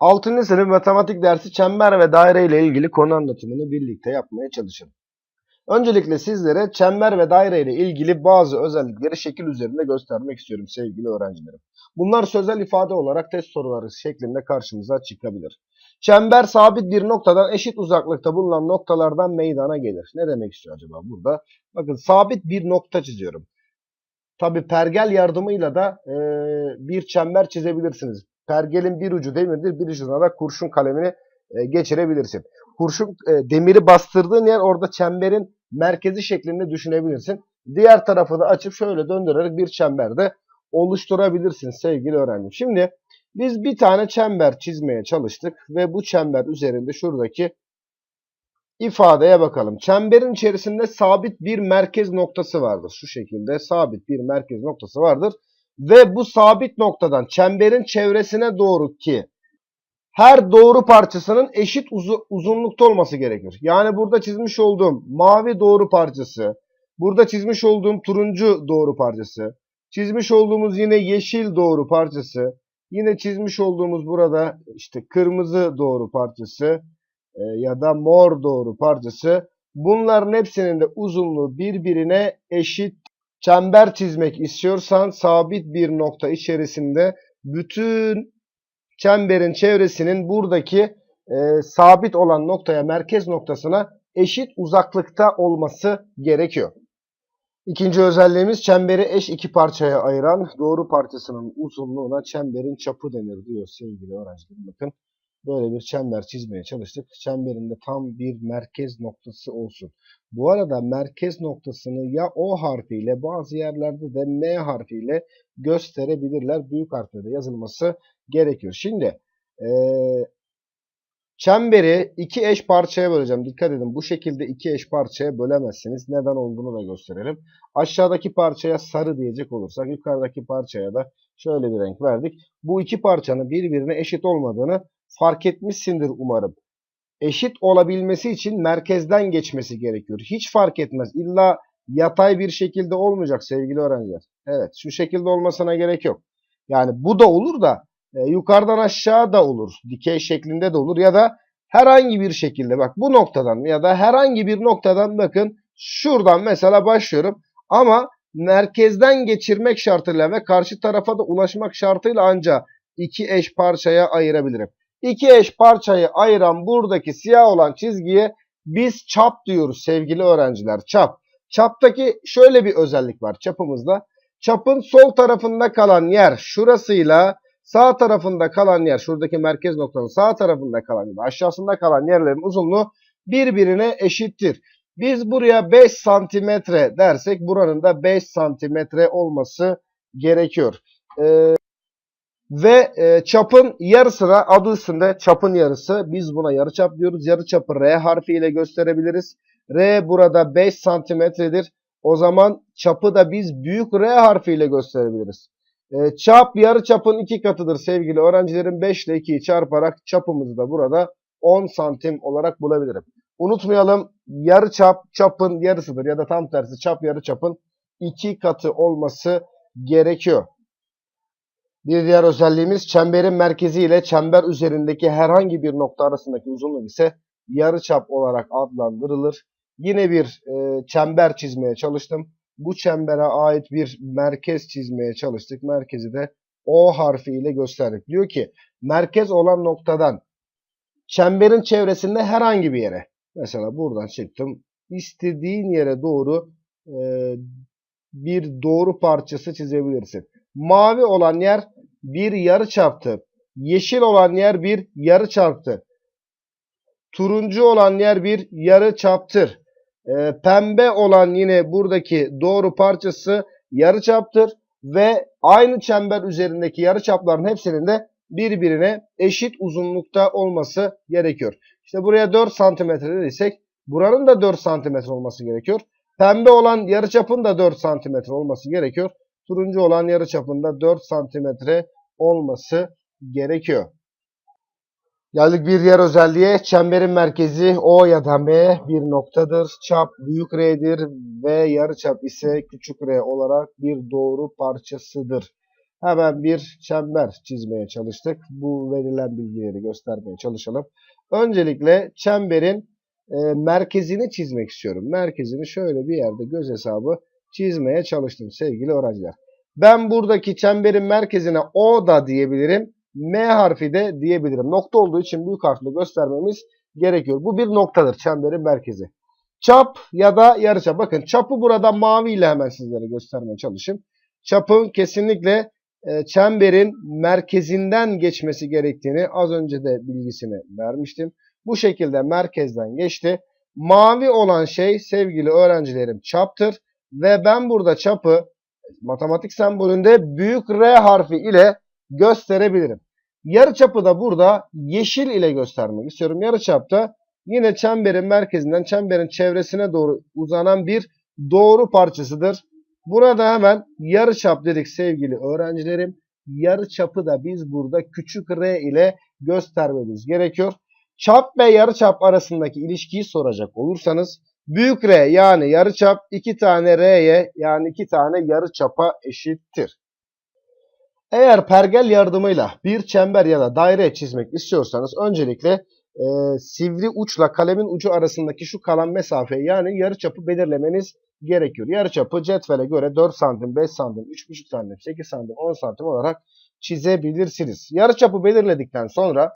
6. sınıf matematik dersi çember ve daire ile ilgili konu anlatımını birlikte yapmaya çalışalım. Öncelikle sizlere çember ve daire ile ilgili bazı özellikleri şekil üzerinde göstermek istiyorum sevgili öğrencilerim. Bunlar sözel ifade olarak test soruları şeklinde karşımıza çıkabilir. Çember sabit bir noktadan eşit uzaklıkta bulunan noktalardan meydana gelir. Ne demek istiyor acaba burada? Bakın sabit bir nokta çiziyorum. Tabi pergel yardımıyla da e, bir çember çizebilirsiniz. Pergelin bir ucu demirdir, bir ucuna da kurşun kalemini e, geçirebilirsin. Kurşun e, demiri bastırdığın yer orada çemberin merkezi şeklinde düşünebilirsin. Diğer tarafı da açıp şöyle döndürerek bir çember de oluşturabilirsin sevgili öğrencim. Şimdi biz bir tane çember çizmeye çalıştık ve bu çember üzerinde şuradaki ifadeye bakalım. Çemberin içerisinde sabit bir merkez noktası vardır. Şu şekilde sabit bir merkez noktası vardır. Ve bu sabit noktadan çemberin çevresine doğru ki her doğru parçasının eşit uzu- uzunlukta olması gerekir. Yani burada çizmiş olduğum mavi doğru parçası, burada çizmiş olduğum turuncu doğru parçası, çizmiş olduğumuz yine yeşil doğru parçası, yine çizmiş olduğumuz burada işte kırmızı doğru parçası e, ya da mor doğru parçası. Bunların hepsinin de uzunluğu birbirine eşit. Çember çizmek istiyorsan sabit bir nokta içerisinde bütün çemberin çevresinin buradaki e, sabit olan noktaya, merkez noktasına eşit uzaklıkta olması gerekiyor. İkinci özelliğimiz çemberi eş iki parçaya ayıran doğru parçasının uzunluğuna çemberin çapı denir diyor sevgili öğrencilerim. Bakın böyle bir çember çizmeye çalıştık. Çemberin de tam bir merkez noktası olsun. Bu arada merkez noktasını ya O harfiyle bazı yerlerde de M harfiyle gösterebilirler. Büyük harfle de yazılması gerekiyor. Şimdi eee, çemberi iki eş parçaya böleceğim. Dikkat edin bu şekilde iki eş parçaya bölemezsiniz. Neden olduğunu da gösterelim. Aşağıdaki parçaya sarı diyecek olursak yukarıdaki parçaya da şöyle bir renk verdik. Bu iki parçanın birbirine eşit olmadığını fark etmişsindir umarım. Eşit olabilmesi için merkezden geçmesi gerekiyor. Hiç fark etmez. İlla yatay bir şekilde olmayacak sevgili öğrenciler. Evet şu şekilde olmasına gerek yok. Yani bu da olur da e, yukarıdan aşağı da olur. Dikey şeklinde de olur ya da herhangi bir şekilde bak bu noktadan ya da herhangi bir noktadan bakın şuradan mesela başlıyorum ama merkezden geçirmek şartıyla ve karşı tarafa da ulaşmak şartıyla ancak iki eş parçaya ayırabilirim. İki eş parçayı ayıran buradaki siyah olan çizgiye biz çap diyoruz sevgili öğrenciler. Çap. Çaptaki şöyle bir özellik var çapımızda. Çapın sol tarafında kalan yer şurasıyla sağ tarafında kalan yer şuradaki merkez noktanın sağ tarafında kalan da aşağısında kalan yerlerin uzunluğu birbirine eşittir. Biz buraya 5 santimetre dersek buranın da 5 santimetre olması gerekiyor. Ee, ve e, çapın yarısına adı üstünde çapın yarısı biz buna yarıçap diyoruz. Yarıçapı R harfiyle gösterebiliriz. R burada 5 santimetredir. O zaman çapı da biz büyük R harfiyle gösterebiliriz. E, çap yarıçapın iki katıdır sevgili öğrencilerim. 5 ile 2'yi çarparak çapımızı da burada 10 santim olarak bulabilirim. Unutmayalım yarıçap çapın yarısıdır ya da tam tersi çap yarıçapın iki katı olması gerekiyor. Bir diğer özelliğimiz çemberin merkezi ile çember üzerindeki herhangi bir nokta arasındaki uzunluk ise yarıçap olarak adlandırılır. Yine bir e, çember çizmeye çalıştım. Bu çembere ait bir merkez çizmeye çalıştık. Merkezi de O harfi ile gösterdik. Diyor ki merkez olan noktadan çemberin çevresinde herhangi bir yere mesela buradan çıktım. istediğin yere doğru e, bir doğru parçası çizebilirsin. Mavi olan yer bir yarı çaptı. Yeşil olan yer bir yarı çaptı. Turuncu olan yer bir yarı çaptır. Ee, pembe olan yine buradaki doğru parçası yarı çaptır ve aynı çember üzerindeki yarı çapların hepsinin de birbirine eşit uzunlukta olması gerekiyor. İşte buraya 4 santimetre dediysek buranın da 4 santimetre olması gerekiyor. Pembe olan yarıçapın da 4 santimetre olması gerekiyor. Turuncu olan yarıçapında 4 santimetre olması gerekiyor. Geldik bir diğer özelliğe. Çemberin merkezi O ya da M bir noktadır. Çap büyük R'dir ve yarıçap ise küçük R olarak bir doğru parçasıdır. Hemen bir çember çizmeye çalıştık. Bu verilen bilgileri göstermeye çalışalım. Öncelikle çemberin e, merkezini çizmek istiyorum. Merkezini şöyle bir yerde göz hesabı çizmeye çalıştım sevgili öğrenciler. Ben buradaki çemberin merkezine O da diyebilirim. M harfi de diyebilirim. Nokta olduğu için büyük harfle göstermemiz gerekiyor. Bu bir noktadır çemberin merkezi. Çap ya da yarıçap. Bakın çapı burada mavi ile hemen sizlere göstermeye çalışayım. Çapın kesinlikle e, çemberin merkezinden geçmesi gerektiğini az önce de bilgisini vermiştim. Bu şekilde merkezden geçti. Mavi olan şey sevgili öğrencilerim çaptır. Ve ben burada çapı matematik sembolünde büyük R harfi ile gösterebilirim. Yarıçapı da burada yeşil ile göstermek istiyorum. Yarıçapta yine çemberin merkezinden çemberin çevresine doğru uzanan bir doğru parçasıdır. Burada hemen yarıçap dedik sevgili öğrencilerim. Yarıçapı da biz burada küçük r ile göstermemiz gerekiyor. Çap ve yarıçap arasındaki ilişkiyi soracak olursanız büyük R yani yarıçap iki tane R'ye yani iki tane yarıçapa eşittir. Eğer pergel yardımıyla bir çember ya da daire çizmek istiyorsanız öncelikle e, sivri uçla kalemin ucu arasındaki şu kalan mesafeyi yani yarıçapı belirlemeniz gerekiyor. Yarıçapı cetvele göre 4 santim, 5 santim, 3,5 santim, 8 santim, 10 santim olarak çizebilirsiniz. Yarıçapı belirledikten sonra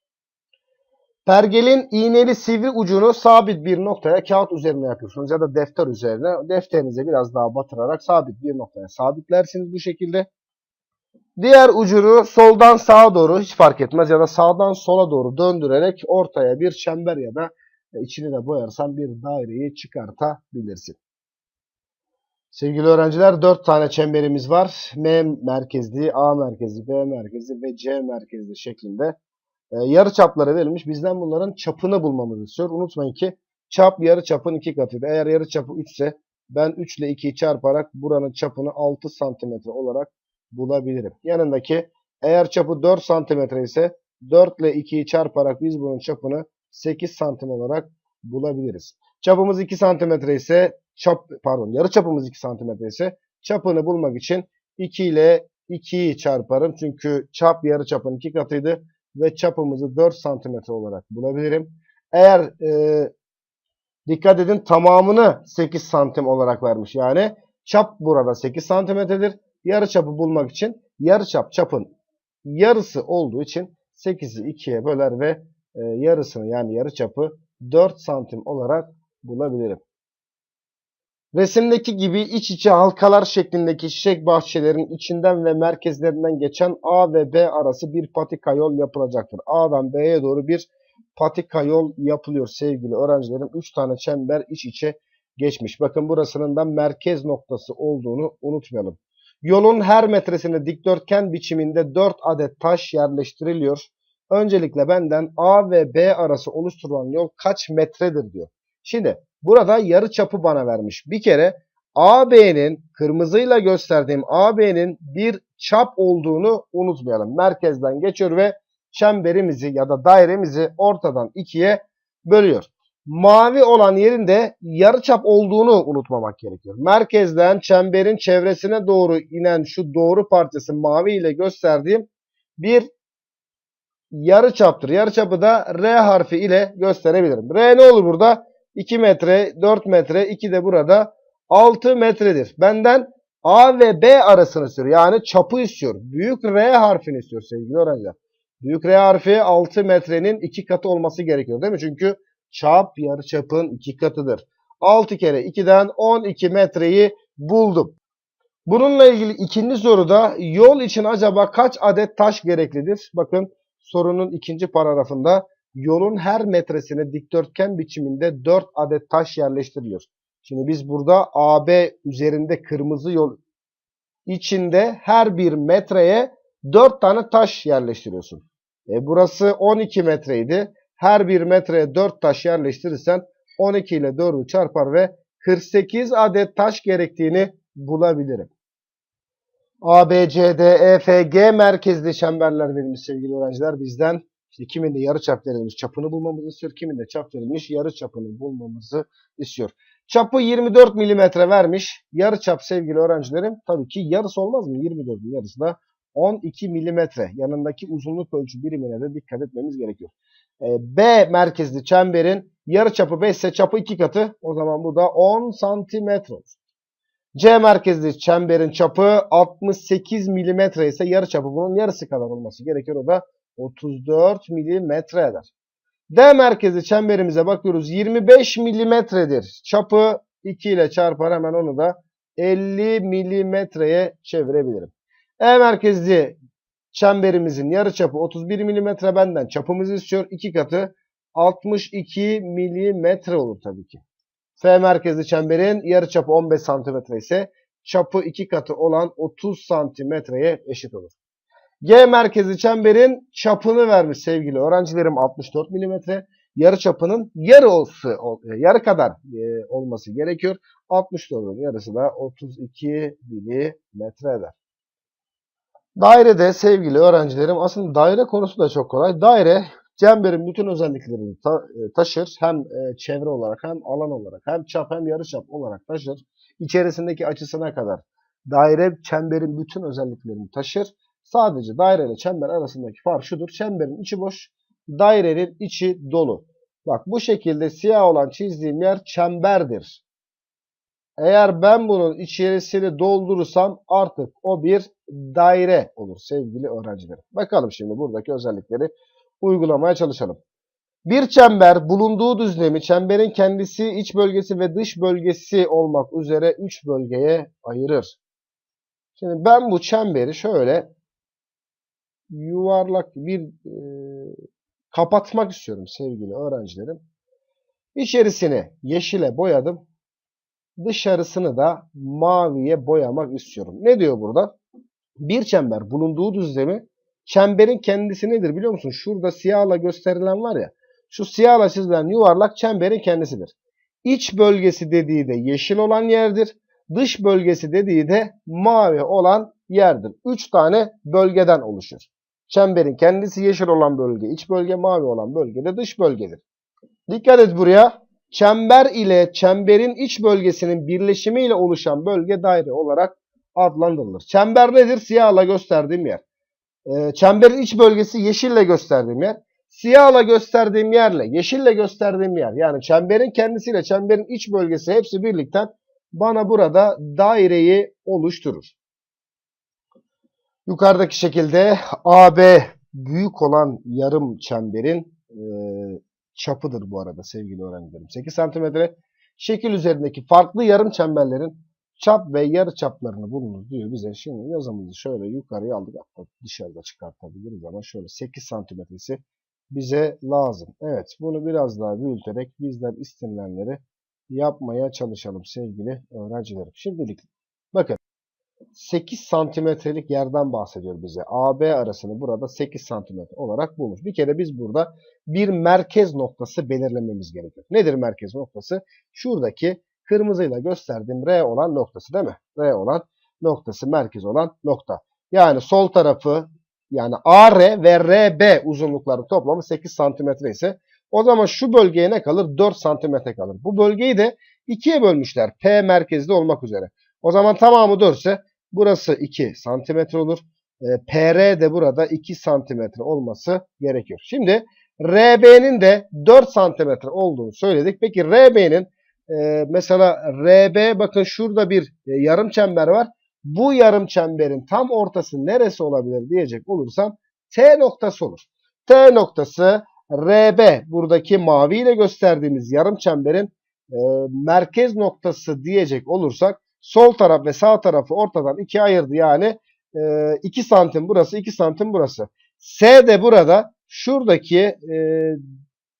pergelin iğneli sivri ucunu sabit bir noktaya kağıt üzerine yapıyorsunuz ya da defter üzerine. Defterinize biraz daha batırarak sabit bir noktaya sabitlersiniz bu şekilde. Diğer ucunu soldan sağa doğru hiç fark etmez ya da sağdan sola doğru döndürerek ortaya bir çember ya da içini de boyarsan bir daireyi çıkartabilirsin. Sevgili öğrenciler 4 tane çemberimiz var. M merkezli, A merkezli, B merkezli ve C merkezli şeklinde e, yarı çapları verilmiş. Bizden bunların çapını bulmamızı istiyor. Unutmayın ki çap yarı çapın iki katıdır. Eğer yarı çapı 3 ise ben 3 ile 2'yi çarparak buranın çapını 6 santimetre olarak bulabilirim. Yanındaki eğer çapı 4 santimetre ise 4 ile 2'yi çarparak biz bunun çapını 8 santim olarak bulabiliriz. Çapımız 2 santimetre ise çap pardon yarı çapımız 2 santimetre ise çapını bulmak için 2 ile 2'yi çarparım. Çünkü çap yarı çapın 2 katıydı ve çapımızı 4 santimetre olarak bulabilirim. Eğer e, dikkat edin tamamını 8 santim olarak vermiş. Yani çap burada 8 santimetredir. Yarı çapı bulmak için yarı çap çapın yarısı olduğu için 8'i 2'ye böler ve e, yarısını yani yarı çapı 4 santim olarak bulabilirim. Resimdeki gibi iç içe halkalar şeklindeki çiçek bahçelerinin içinden ve merkezlerinden geçen A ve B arası bir patika yol yapılacaktır. A'dan B'ye doğru bir patika yol yapılıyor sevgili öğrencilerim. 3 tane çember iç içe geçmiş. Bakın burasının da merkez noktası olduğunu unutmayalım. Yolun her metresine dikdörtgen biçiminde 4 adet taş yerleştiriliyor. Öncelikle benden A ve B arası oluşturulan yol kaç metredir diyor. Şimdi burada yarı çapı bana vermiş. Bir kere AB'nin kırmızıyla gösterdiğim AB'nin bir çap olduğunu unutmayalım. Merkezden geçiyor ve çemberimizi ya da dairemizi ortadan ikiye bölüyor. Mavi olan yerin de yarıçap olduğunu unutmamak gerekiyor. Merkezden çemberin çevresine doğru inen şu doğru parçası mavi ile gösterdiğim bir yarıçaptır. Yarıçapı da R harfi ile gösterebilirim. R ne olur burada? 2 metre, 4 metre, 2 de burada 6 metredir. Benden A ve B arasını istiyor. Yani çapı istiyor. Büyük R harfini istiyor sevgili öğrenciler. Büyük R harfi 6 metrenin 2 katı olması gerekiyor değil mi? Çünkü çap yarıçapın 2 katıdır. 6 kere 2'den 12 metreyi buldum. Bununla ilgili ikinci soruda yol için acaba kaç adet taş gereklidir? Bakın sorunun ikinci paragrafında yolun her metresine dikdörtgen biçiminde 4 adet taş yerleştiriliyor. Şimdi biz burada AB üzerinde kırmızı yol içinde her bir metreye 4 tane taş yerleştiriyorsun. E burası 12 metreydi. Her bir metreye 4 taş yerleştirirsen 12 ile 4'ü çarpar ve 48 adet taş gerektiğini bulabilirim. A, B, C, D, E, F, G merkezli çemberler verilmiş sevgili öğrenciler. Bizden işte kiminde yarı çap verilmiş çapını bulmamızı istiyor. Kiminde çap verilmiş yarı çapını bulmamızı istiyor. Çapı 24 milimetre vermiş. Yarı çap sevgili öğrencilerim tabii ki yarısı olmaz mı? 24'ün yarısı da 12 milimetre. Yanındaki uzunluk ölçü birimine de dikkat etmemiz gerekiyor. E, B merkezli çemberin yarıçapı 5 ise çapı 2 katı. O zaman bu da 10 santimetre olur. C merkezli çemberin çapı 68 milimetre ise yarıçapı bunun yarısı kadar olması gerekir. O da 34 milimetre eder. D merkezi çemberimize bakıyoruz. 25 milimetredir. Çapı 2 ile çarpar hemen onu da 50 milimetreye çevirebilirim. E merkezli çemberimizin yarıçapı 31 milimetre benden çapımızı istiyor. 2 katı 62 milimetre olur tabii ki. F merkezli çemberin yarıçapı 15 santimetre ise çapı 2 katı olan 30 santimetreye eşit olur. G merkezli çemberin çapını vermiş sevgili öğrencilerim 64 milimetre. Yarı çapının yarı olsa, yarı kadar e, olması gerekiyor. 64'ün yarısı da 32 milimetre eder. Dairede sevgili öğrencilerim aslında daire konusu da çok kolay. Daire çemberin bütün özelliklerini ta- e, taşır. Hem e, çevre olarak hem alan olarak hem çap hem yarıçap olarak taşır. İçerisindeki açısına kadar daire çemberin bütün özelliklerini taşır. Sadece daire ile çember arasındaki fark şudur. Çemberin içi boş, dairenin içi dolu. Bak bu şekilde siyah olan çizdiğim yer çemberdir. Eğer ben bunun içerisini doldurursam artık o bir daire olur sevgili öğrencilerim. Bakalım şimdi buradaki özellikleri uygulamaya çalışalım. Bir çember bulunduğu düzlemi çemberin kendisi, iç bölgesi ve dış bölgesi olmak üzere 3 bölgeye ayırır. Şimdi ben bu çemberi şöyle yuvarlak bir e, kapatmak istiyorum sevgili öğrencilerim. İçerisini yeşile boyadım. Dışarısını da maviye boyamak istiyorum. Ne diyor burada? Bir çember bulunduğu düzlemi çemberin kendisi nedir biliyor musun? Şurada siyahla gösterilen var ya. Şu siyahla çizilen yuvarlak çemberin kendisidir. İç bölgesi dediği de yeşil olan yerdir. Dış bölgesi dediği de mavi olan yerdir. Üç tane bölgeden oluşur. Çemberin kendisi yeşil olan bölge, iç bölge mavi olan bölge de dış bölgedir. Dikkat et buraya. Çember ile çemberin iç bölgesinin birleşimiyle oluşan bölge daire olarak adlandırılır. Çember nedir? Siyahla gösterdiğim yer. Ee, çemberin iç bölgesi yeşille gösterdiğim yer. Siyahla gösterdiğim yerle yeşille gösterdiğim yer. Yani çemberin kendisiyle çemberin iç bölgesi hepsi birlikte bana burada daireyi oluşturur. Yukarıdaki şekilde AB büyük olan yarım çemberin e, çapıdır bu arada sevgili öğrencilerim. 8 santimetre. Şekil üzerindeki farklı yarım çemberlerin çap ve yarı çaplarını bulunuz diyor bize. Şimdi yazımızı şöyle yukarıya aldık. Hatta dışarıda çıkartabiliriz ama şöyle 8 santimetresi bize lazım. Evet bunu biraz daha büyüterek bizden istenilenleri yapmaya çalışalım sevgili öğrencilerim. Şimdilik bakın 8 santimetrelik yerden bahsediyor bize. AB arasını burada 8 santimetre olarak bulmuş. Bir kere biz burada bir merkez noktası belirlememiz gerekiyor. Nedir merkez noktası? Şuradaki kırmızıyla gösterdiğim R olan noktası değil mi? R olan noktası merkez olan nokta. Yani sol tarafı yani AR ve RB uzunlukları toplamı 8 santimetre ise o zaman şu bölgeye ne kalır? 4 santimetre kalır. Bu bölgeyi de ikiye bölmüşler. P merkezli olmak üzere. O zaman tamamı 4 ise burası 2 santimetre olur. E, PR de burada 2 santimetre olması gerekiyor. Şimdi RB'nin de 4 santimetre olduğunu söyledik. Peki RB'nin e, mesela RB bakın şurada bir e, yarım çember var. Bu yarım çemberin tam ortası neresi olabilir diyecek olursam T noktası olur. T noktası RB buradaki maviyle gösterdiğimiz yarım çemberin e, merkez noktası diyecek olursak sol taraf ve sağ tarafı ortadan ikiye ayırdı. Yani e, 2 santim burası 2 santim burası. S de burada şuradaki e,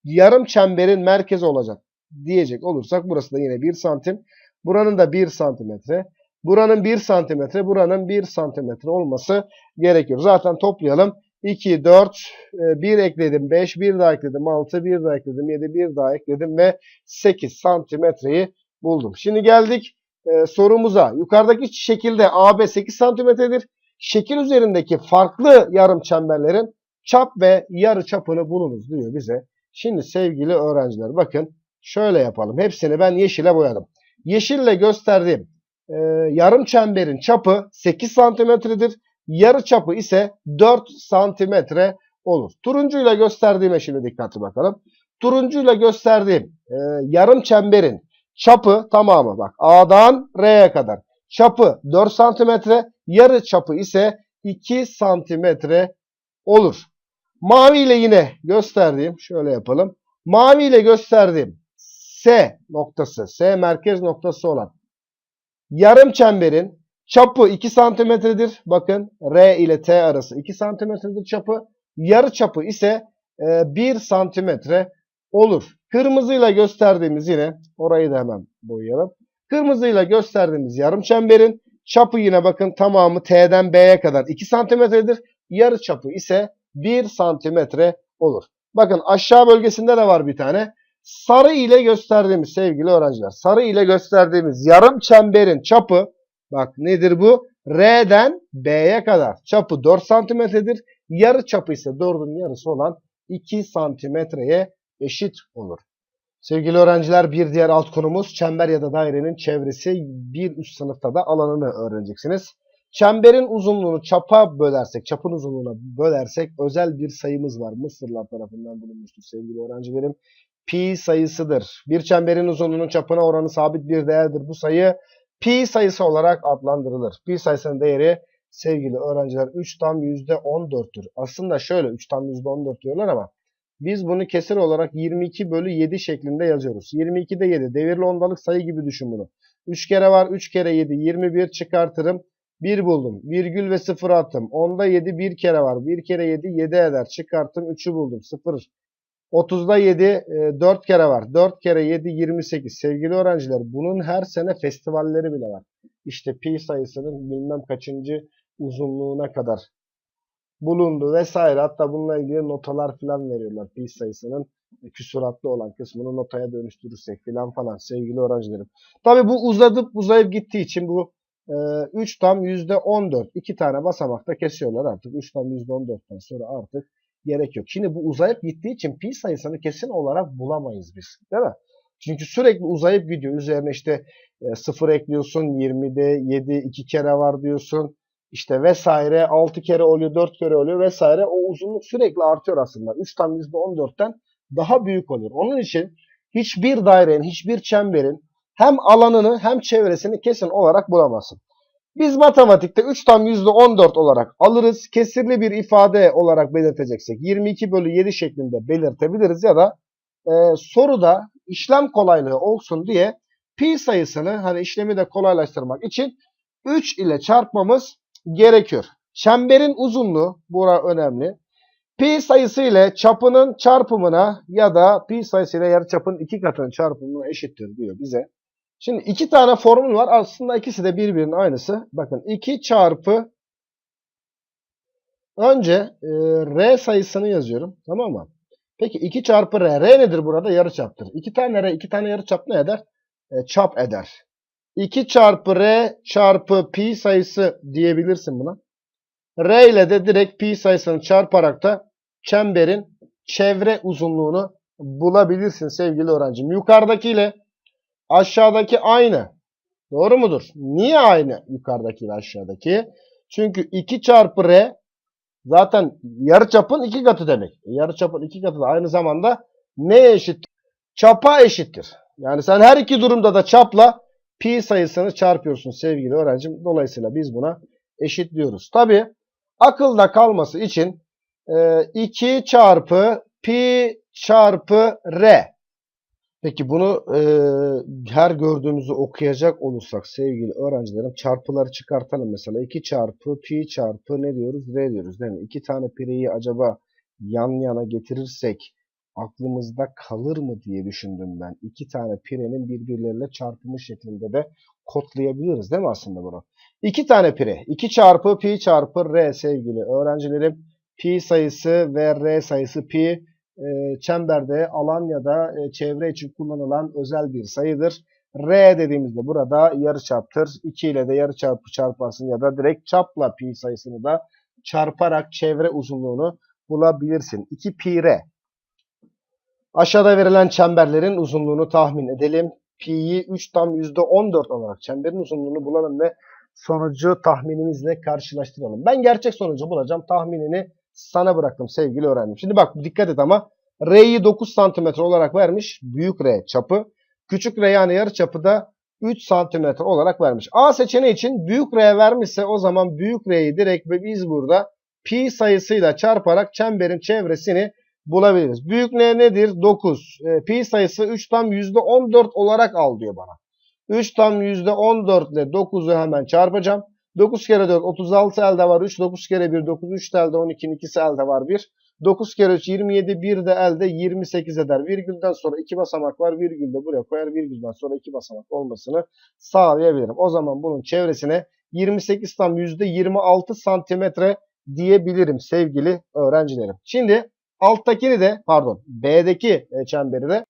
yarım çemberin merkezi olacak diyecek olursak burası da yine 1 santim. Buranın da 1 santimetre. Buranın 1 santimetre, buranın 1 santimetre olması gerekiyor. Zaten toplayalım. 2, 4, 1 ekledim 5, 1 daha ekledim 6, 1 daha ekledim 7, 1 daha ekledim ve 8 santimetreyi buldum. Şimdi geldik e, sorumuza. Yukarıdaki şekilde AB 8 santimetredir. Şekil üzerindeki farklı yarım çemberlerin çap ve yarı çapını bulunuz diyor bize. Şimdi sevgili öğrenciler bakın şöyle yapalım. Hepsini ben yeşile boyadım. Yeşille gösterdiğim e, yarım çemberin çapı 8 santimetredir. Yarı çapı ise 4 santimetre olur. Turuncuyla gösterdiğime şimdi dikkatli bakalım. Turuncuyla gösterdiğim e, yarım çemberin çapı tamamı bak A'dan R'ye kadar. Çapı 4 santimetre, yarı çapı ise 2 santimetre olur. Mavi ile yine gösterdiğim, şöyle yapalım. Mavi ile gösterdiğim S noktası, S merkez noktası olan yarım çemberin çapı 2 santimetredir. Bakın R ile T arası 2 santimetredir çapı. Yarı çapı ise e, 1 santimetre olur. Kırmızıyla gösterdiğimiz yine, orayı da hemen boyayalım. Kırmızıyla gösterdiğimiz yarım çemberin çapı yine bakın tamamı T'den B'ye kadar 2 santimetredir. Yarı çapı ise 1 santimetre olur. Bakın aşağı bölgesinde de var bir tane. Sarı ile gösterdiğimiz sevgili öğrenciler. Sarı ile gösterdiğimiz yarım çemberin çapı bak nedir bu? R'den B'ye kadar çapı 4 santimetredir. Yarı çapı ise 4'ün yarısı olan 2 santimetreye eşit olur. Sevgili öğrenciler bir diğer alt konumuz çember ya da dairenin çevresi. Bir üst sınıfta da alanını öğreneceksiniz. Çemberin uzunluğunu çapa bölersek, çapın uzunluğuna bölersek özel bir sayımız var. Mısırlar tarafından bulunmuştur sevgili öğrencilerim. Pi sayısıdır. Bir çemberin uzunluğunun çapına oranı sabit bir değerdir. Bu sayı pi sayısı olarak adlandırılır. Pi sayısının değeri sevgili öğrenciler 3 tam %14'tür. Aslında şöyle 3 tam %14 diyorlar ama biz bunu kesir olarak 22 bölü 7 şeklinde yazıyoruz. 22'de 7 devirli ondalık sayı gibi düşün bunu. 3 kere var 3 kere 7 21 çıkartırım. 1 buldum. Virgül ve 0 attım. Onda 7 bir kere var. 1 kere 7 7 eder. Çıkarttım 3'ü buldum. 0. 30'da 7 e, 4 kere var. 4 kere 7 28. Sevgili öğrenciler bunun her sene festivalleri bile var. İşte pi sayısının bilmem kaçıncı uzunluğuna kadar bulundu vesaire. Hatta bununla ilgili notalar falan veriyorlar. Pi sayısının küsuratlı olan kısmını notaya dönüştürürsek falan falan sevgili öğrencilerim. Tabi bu uzadıp uzayıp gittiği için bu e, 3 tam %14. 2 tane basamakta kesiyorlar artık. 3 tam %14'ten sonra artık gerek yok. Şimdi bu uzayıp gittiği için pi sayısını kesin olarak bulamayız biz. Değil mi? Çünkü sürekli uzayıp gidiyor. Üzerine işte e, 0 ekliyorsun. 20'de 7 2 kere var diyorsun işte vesaire 6 kere oluyor 4 kere oluyor vesaire o uzunluk sürekli artıyor aslında. 3 tam %14'ten daha büyük oluyor. Onun için hiçbir dairenin, hiçbir çemberin hem alanını hem çevresini kesin olarak bulamazsın. Biz matematikte 3 tam %14 olarak alırız. Kesirli bir ifade olarak belirteceksek 22 bölü 7 şeklinde belirtebiliriz ya da e, soruda işlem kolaylığı olsun diye pi sayısını hani işlemi de kolaylaştırmak için 3 ile çarpmamız gerekiyor. Çemberin uzunluğu bura önemli. Pi sayısı ile çapının çarpımına ya da pi sayısı ile yarıçapın iki katının çarpımına eşittir diyor bize. Şimdi iki tane formül var. Aslında ikisi de birbirinin aynısı. Bakın 2 çarpı önce e, r sayısını yazıyorum. Tamam mı? Peki 2 çarpı r. R nedir burada? Yarıçaptır. 2 tane r, 2 tane yarıçap ne eder? E, çap eder. 2 çarpı r çarpı pi sayısı diyebilirsin buna. R ile de direkt pi sayısını çarparak da çemberin çevre uzunluğunu bulabilirsin sevgili öğrencim. Yukarıdaki ile aşağıdaki aynı. Doğru mudur? Niye aynı yukarıdaki ile aşağıdaki? Çünkü 2 çarpı r zaten yarıçapın 2 katı demek. Yarıçapın 2 katı da aynı zamanda neye eşit? Çapa eşittir. Yani sen her iki durumda da çapla pi sayısını çarpıyorsun sevgili öğrencim. Dolayısıyla biz buna eşitliyoruz. Tabi akılda kalması için 2 çarpı pi çarpı r. Peki bunu e, her gördüğümüzü okuyacak olursak sevgili öğrencilerim çarpıları çıkartalım mesela. 2 çarpı pi çarpı ne diyoruz? R diyoruz değil mi? 2 tane pireyi acaba yan yana getirirsek aklımızda kalır mı diye düşündüm ben. İki tane pirenin birbirleriyle çarpımı şeklinde de kodlayabiliriz değil mi aslında bunu? İki tane pire. 2 çarpı pi çarpı r sevgili öğrencilerim. Pi sayısı ve r sayısı pi e, çemberde alan ya da e, çevre için kullanılan özel bir sayıdır. R dediğimizde burada yarıçaptır. 2 ile de yarıçapı çarparsın ya da direkt çapla pi sayısını da çarparak çevre uzunluğunu bulabilirsin. 2 pi r. Aşağıda verilen çemberlerin uzunluğunu tahmin edelim. Pi'yi 3 tam %14 olarak çemberin uzunluğunu bulalım ve sonucu tahminimizle karşılaştıralım. Ben gerçek sonucu bulacağım. Tahminini sana bıraktım sevgili öğrencim. Şimdi bak dikkat et ama R'yi 9 cm olarak vermiş. Büyük R çapı. Küçük R yani yarı çapı da 3 cm olarak vermiş. A seçeneği için büyük R vermişse o zaman büyük R'yi direkt biz burada pi sayısıyla çarparak çemberin çevresini bulabiliriz. Büyük N nedir? 9. E, pi sayısı 3 tam %14 olarak al diyor bana. 3 tam %14 ile 9'u hemen çarpacağım. 9 kere 4 36 elde var 3. 9 kere 1 9 3 de elde 12'nin ikisi elde var 1. 9 kere 3 27 1 de elde 28 eder. Virgülden sonra 2 basamak var. Virgül de buraya koyar. Virgülden sonra 2 basamak olmasını sağlayabilirim. O zaman bunun çevresine 28 tam %26 santimetre diyebilirim sevgili öğrencilerim. Şimdi alttakini de pardon B'deki e, çemberi de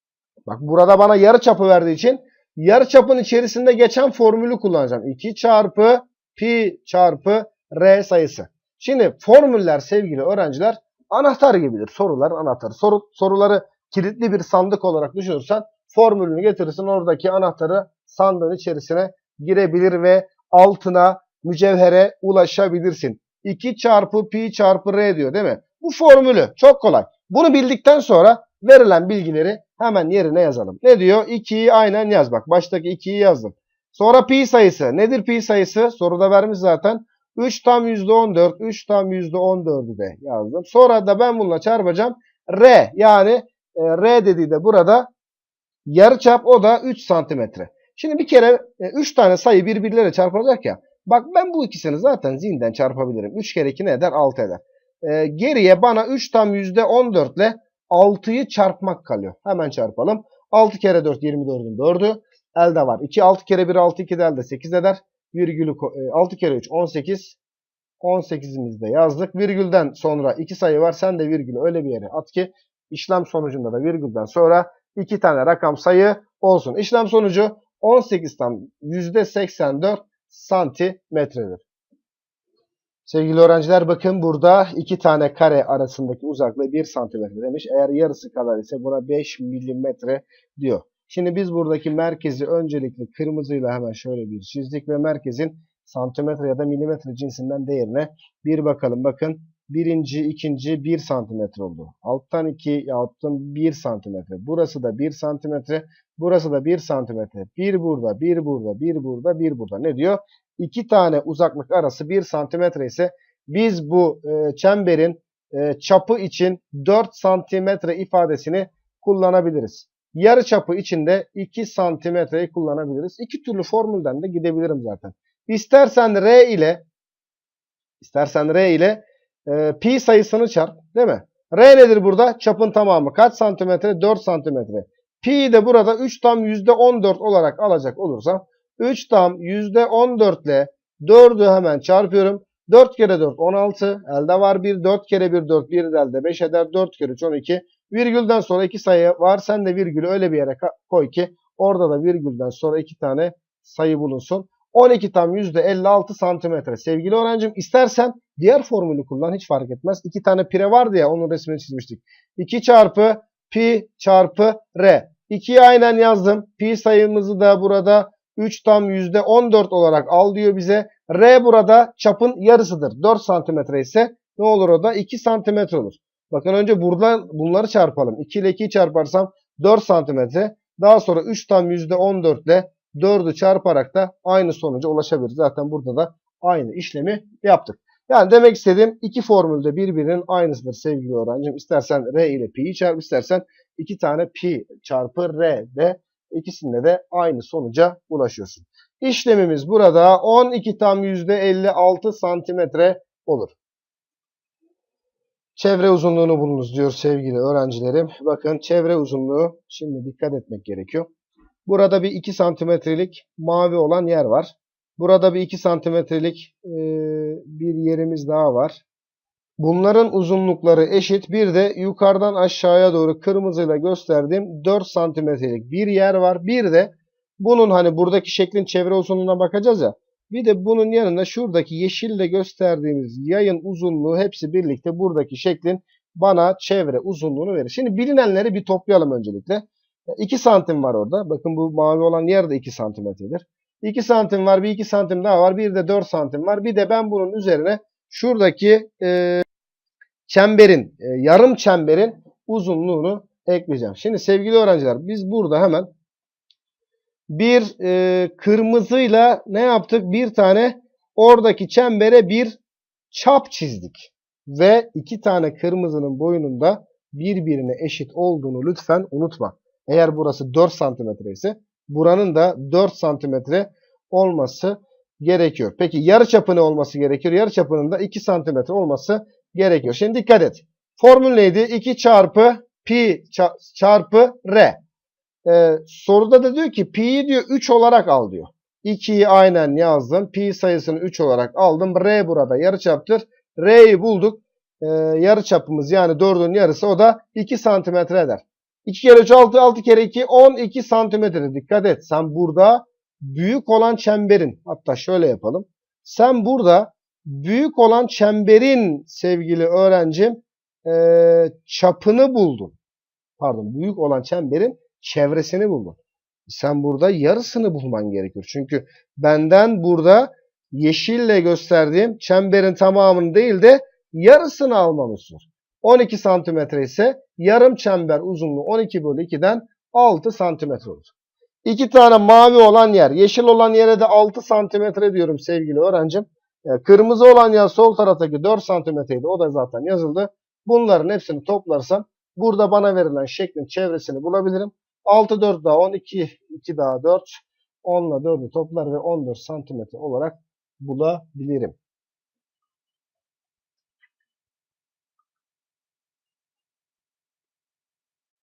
bak burada bana yarı çapı verdiği için yarı çapın içerisinde geçen formülü kullanacağım. 2 çarpı pi çarpı r sayısı. Şimdi formüller sevgili öğrenciler anahtar gibidir. Sorular anahtarı. Soru, soruları kilitli bir sandık olarak düşünürsen formülünü getirirsin oradaki anahtarı sandığın içerisine girebilir ve altına mücevhere ulaşabilirsin. 2 çarpı pi çarpı r diyor değil mi? Bu formülü çok kolay. Bunu bildikten sonra verilen bilgileri hemen yerine yazalım. Ne diyor? 2'yi aynen yaz bak. Baştaki 2'yi yazdım. Sonra pi sayısı. Nedir pi sayısı? Soruda vermiş zaten. 3 tam %14. 3 tam %14'ü de yazdım. Sonra da ben bununla çarpacağım. R yani e, R dediği de burada yarıçap o da 3 santimetre. Şimdi bir kere 3 tane sayı birbirleriyle çarpılacak ya. Bak ben bu ikisini zaten zihinden çarpabilirim. 3 kere 2 ne eder? 6 eder. E, geriye bana 3 tam %14 ile 6'yı çarpmak kalıyor. Hemen çarpalım. 6 kere 4 24'ün 4'ü. Elde var. 2 6 kere 1 6 2 de elde 8 eder. Virgülü 6 kere 3 18. 18'imizi de yazdık. Virgülden sonra 2 sayı var. Sen de virgülü öyle bir yere at ki işlem sonucunda da virgülden sonra 2 tane rakam sayı olsun. İşlem sonucu 18 tam %84 santimetredir. Sevgili öğrenciler bakın burada iki tane kare arasındaki uzaklığı 1 santimetre demiş. Eğer yarısı kadar ise buna 5 milimetre diyor. Şimdi biz buradaki merkezi öncelikle kırmızıyla hemen şöyle bir çizdik ve merkezin santimetre ya da milimetre cinsinden değerine bir bakalım. Bakın birinci, ikinci 1 santimetre oldu. Alttan 2 yaptım 1 santimetre. Burası da 1 santimetre. Burası da 1 santimetre. Bir burada, bir burada, bir burada, bir burada. Ne diyor? İki tane uzaklık arası 1 santimetre ise biz bu e, çemberin e, çapı için 4 santimetre ifadesini kullanabiliriz. Yarı çapı için de 2 santimetreyi kullanabiliriz. İki türlü formülden de gidebilirim zaten. İstersen R ile istersen R ile e, pi sayısını çarp değil mi? R nedir burada? Çapın tamamı. Kaç santimetre? 4 santimetre. Pi de burada 3 tam %14 olarak alacak olursam 3 tam %14 ile 4'ü hemen çarpıyorum. 4 kere 4 16. Elde var 1. 4 kere 1 4. 1 de elde 5 eder. 4 kere 3 12. Virgülden sonra 2 sayı var. Sen de virgülü öyle bir yere koy ki orada da virgülden sonra 2 tane sayı bulunsun. 12 tam %56 santimetre. Sevgili öğrencim istersen diğer formülü kullan hiç fark etmez. 2 tane pire vardı ya onun resmini çizmiştik. 2 çarpı pi çarpı r. 2'yi aynen yazdım. Pi sayımızı da burada 3 tam %14 olarak al diyor bize. R burada çapın yarısıdır. 4 santimetre ise ne olur o da 2 santimetre olur. Bakın önce burada bunları çarpalım. 2 ile 2'yi çarparsam 4 santimetre. Daha sonra 3 tam %14 ile 4'ü çarparak da aynı sonuca ulaşabiliriz. Zaten burada da aynı işlemi yaptık. Yani demek istediğim iki formülde birbirinin aynısıdır sevgili öğrencim. İstersen R ile pi'yi çarp, istersen iki tane pi çarpı R de ikisinde de aynı sonuca ulaşıyorsun. İşlemimiz burada 12 tam %56 santimetre olur. Çevre uzunluğunu bulunuz diyor sevgili öğrencilerim. Bakın çevre uzunluğu şimdi dikkat etmek gerekiyor. Burada bir 2 santimetrelik mavi olan yer var. Burada bir 2 santimetrelik e, bir yerimiz daha var. Bunların uzunlukları eşit. Bir de yukarıdan aşağıya doğru kırmızıyla gösterdiğim 4 santimetrelik bir yer var. Bir de bunun hani buradaki şeklin çevre uzunluğuna bakacağız ya. Bir de bunun yanında şuradaki yeşille gösterdiğimiz yayın uzunluğu hepsi birlikte buradaki şeklin bana çevre uzunluğunu verir. Şimdi bilinenleri bir toplayalım öncelikle. 2 santim var orada. Bakın bu mavi olan yer de 2 santimetredir. 2 santim var. Bir 2 santim daha var. Bir de 4 santim var. Bir de ben bunun üzerine şuradaki e, çemberin, e, yarım çemberin uzunluğunu ekleyeceğim. Şimdi sevgili öğrenciler biz burada hemen bir e, kırmızıyla ne yaptık? Bir tane oradaki çembere bir çap çizdik. Ve iki tane kırmızının boyununda birbirine eşit olduğunu lütfen unutma. Eğer burası 4 santimetre ise buranın da 4 santimetre olması gerekiyor. Peki yarı çapı ne olması gerekiyor? Yarı çapının da 2 santimetre olması gerekiyor. Şimdi dikkat et. Formül neydi? 2 çarpı pi ça- çarpı r. Ee, soruda da diyor ki pi'yi diyor 3 olarak al diyor. 2'yi aynen yazdım. Pi sayısını 3 olarak aldım. R burada yarıçaptır. R'yi bulduk. Ee, yarıçapımız yani 4'ün yarısı o da 2 santimetre eder. 2 kere 3 6, 6 kere 2 12 santimetre. Dikkat et. Sen burada büyük olan çemberin hatta şöyle yapalım. Sen burada büyük olan çemberin sevgili öğrencim ee, çapını buldun. Pardon büyük olan çemberin çevresini buldun. Sen burada yarısını bulman gerekiyor. Çünkü benden burada yeşille gösterdiğim çemberin tamamını değil de yarısını almamı istiyor. 12 santimetre ise yarım çember uzunluğu 12 bölü 2'den 6 santimetre olur. İki tane mavi olan yer, yeşil olan yere de 6 santimetre diyorum sevgili öğrencim. E, Kırmızı olan yer sol taraftaki 4 santimetreydi. O da zaten yazıldı. Bunların hepsini toplarsam burada bana verilen şeklin çevresini bulabilirim. 6 4 daha 12, 2 daha 4, 10 ile 4'ü toplar ve 14 santimetre olarak bulabilirim.